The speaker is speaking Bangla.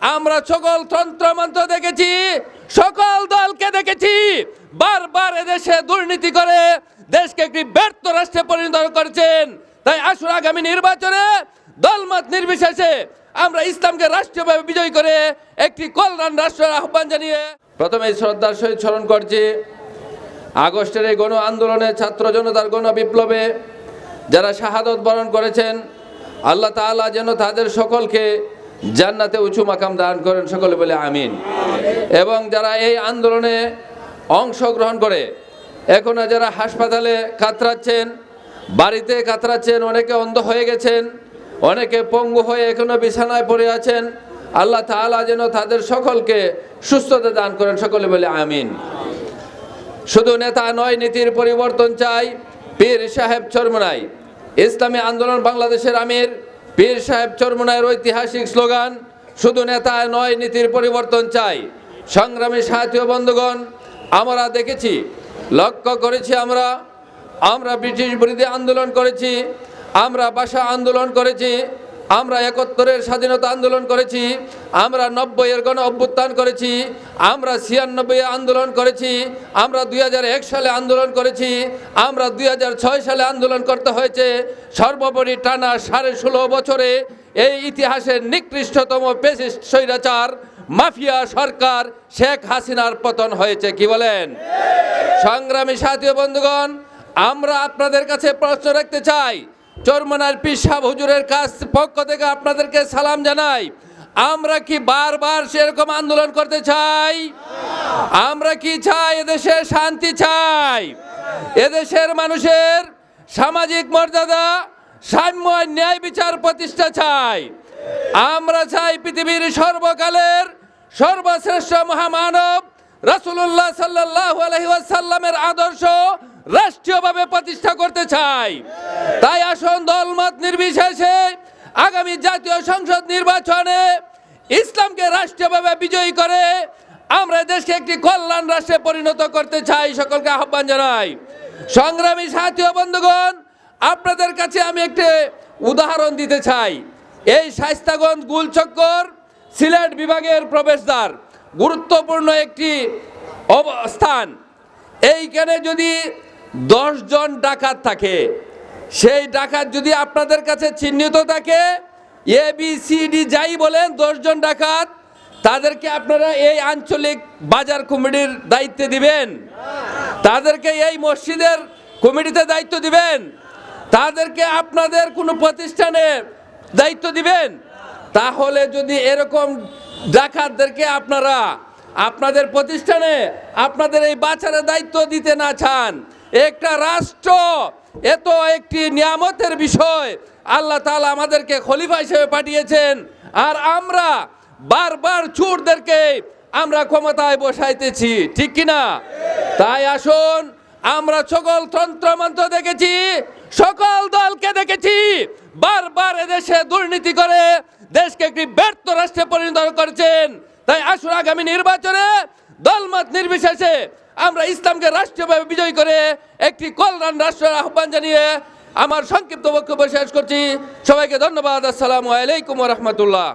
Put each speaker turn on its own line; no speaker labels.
আমরা সকল তন্ত্রমন্ত্র দেখেছি, সকল দলকে দেখেছি, বারবার এদেশে দুর্নীতি করে দেশকে একটি ব্যর্থ রাষ্ট্রে পরিণত করেছেন। তাই আসুন আগামী নির্বাচনে দলমত নির্বিশেষে আমরা ইসলামকে রাষ্ট্রীয়ভাবে বিজয় করে একটি কল্যাণ রাষ্ট্রের আহ্বান জানিয়ে প্রথমে শ্রদ্ধার সহিত স্মরণ করছি, আগস্টের এই গণ আন্দোলনে ছাত্র জনতার গণ বিপ্লবে যারা শাহাদত বরণ করেছেন, আল্লাহ তাআলা যেন তাদের সকলকে জান্নাতে উঁচু মাকাম দান করেন সকলে বলে আমিন। এবং যারা এই আন্দোলনে অংশগ্রহণ করে, এখনও যারা হাসপাতালে কাতরাচ্ছেন, বাড়িতে কাতরাচ্ছেন, অনেকে অন্ধ হয়ে গেছেন, অনেকে পঙ্গু হয়ে এখনও বিছানায় পড়ে আছেন, আল্লাহ তাআলা যেন তাদের সকলকে সুস্থতা দান করেন, সকলে বলে আমিন। শুধু নেতা নয়, নীতির পরিবর্তন চাই, পীর সাহেব চরমনাই। ইসলামী আন্দোলন বাংলাদেশের আমির। পীর সাহেব চরমনায়ের ঐতিহাসিক স্লোগান, শুধু নেতা নয়, নীতির পরিবর্তন চাই। সংগ্রামী সাহিত্য বন্ধুগণ, আমরা দেখেছি, লক্ষ্য করেছি আমরা আমরা ব্রিটিশ বিরোধী আন্দোলন করেছি, আমরা ভাষা আন্দোলন করেছি আমরা একাত্তরের স্বাধীনতা আন্দোলন করেছি, আমরা নব্বইয়ের গণ অভ্যুত্থান করেছি, আমরা ছিয়ানব্বই আন্দোলন করেছি, আমরা দুই হাজার এক সালে আন্দোলন করেছি, আমরা দু হাজার ছয় সালে আন্দোলন করতে হয়েছে। সর্বোপরি টানা সাড়ে ষোলো বছরে এই ইতিহাসের নিকৃষ্টতম পেশিস্ট স্বৈরাচার, মাফিয়া সরকার শেখ হাসিনার পতন হয়েছে, কি বলেন? সংগ্রামী সাথী বন্ধুগণ, আমরা আপনাদের কাছে প্রশ্ন রাখতে চাই চরমনার পিসাব হুজুরের কাছ পক্ষ থেকে আপনাদেরকে সালাম জানাই। আমরা কি বারবার সেরকম আন্দোলন করতে চাই? আমরা কি চাই এদেশে শান্তি চাই? এদেশের মানুষের সামাজিক মর্যাদা, সাম্য ন্যায় বিচার প্রতিষ্ঠা চাই। আমরা চাই পৃথিবীর সর্বকালের সর্বশ্রেষ্ঠ মহামানব রাসূলুল্লাহ সাল্লাল্লাহু আলাইহি ওয়াসাল্লামের আদর্শ রাষ্ট্রীয়ভাবে প্রতিষ্ঠা করতে চাই। তাই আসন দলমত নির্বিশেষে আগামী জাতীয় সংসদ নির্বাচনে ইসলামকে রাষ্ট্রীয়ভাবে বিজয়ী করে আমরা দেশকে একটি কল্যাণ রাষ্ট্রে পরিণত করতে চাই সকলকে আহ্বান জানাই। সংগ্রামী সাথী বন্ধুগণ, আপনাদের কাছে আমি একটি উদাহরণ দিতে চাই। এই শাইস্তাগঞ্জ গুলচক্কর সিলেট বিভাগের প্রবেশদ্বার, গুরুত্বপূর্ণ একটি অবস্থান এইখানে যদি জন ডাকাত থাকে। সেই ডাকাত যদি আপনাদের কাছে চিহ্নিত থাকে এ বি সি ডি যাই বলেন জন ডাকাত, তাদেরকে আপনারা এই আঞ্চলিক বাজার কমিটির দায়িত্বে দিবেন। তাদেরকে এই মসজিদের কমিটিতে দায়িত্ব দিবেন। তাদেরকে আপনাদের কোনো প্রতিষ্ঠানে দায়িত্ব দিবেন। তাহলে যদি এরকম ডাকাতদেরকে আপনারা আপনাদের প্রতিষ্ঠানে আপনাদের এই বাচ্চারা দায়িত্ব দিতে না চান একটা রাষ্ট্র এত একটি নিয়ামতের বিষয়। আল্লাহ তালা আমাদেরকে খলিফা হিসেবে পাঠিয়েছেন। আর আমরা বারবার চোরদেরকে আমরা ক্ষমতায় বসাইতেছি, ঠিক কিনা? তাই আসুন, আমরা সকল তন্ত্রমন্ত্র দেখেছি, সকল দলকে দেখেছি, বারবার এদেশে দুর্নীতি করে দেশকে একটি ব্যর্থ রাষ্ট্রে পরিণত করেছেন। তাই আসুন আগামী নির্বাচনে দলমত নির্বিশেষে আমরা ইসলামকে রাষ্ট্রীয়ভাবে বিজয় করে একটি কল্যাণ রাষ্ট্রের আহ্বান জানিয়ে আমার সংক্ষিপ্ত বক্তব্য শেষ করছি। সবাইকে ধন্যবাদ। আসসালামু আলাইকুম রহমতুল্লাহ।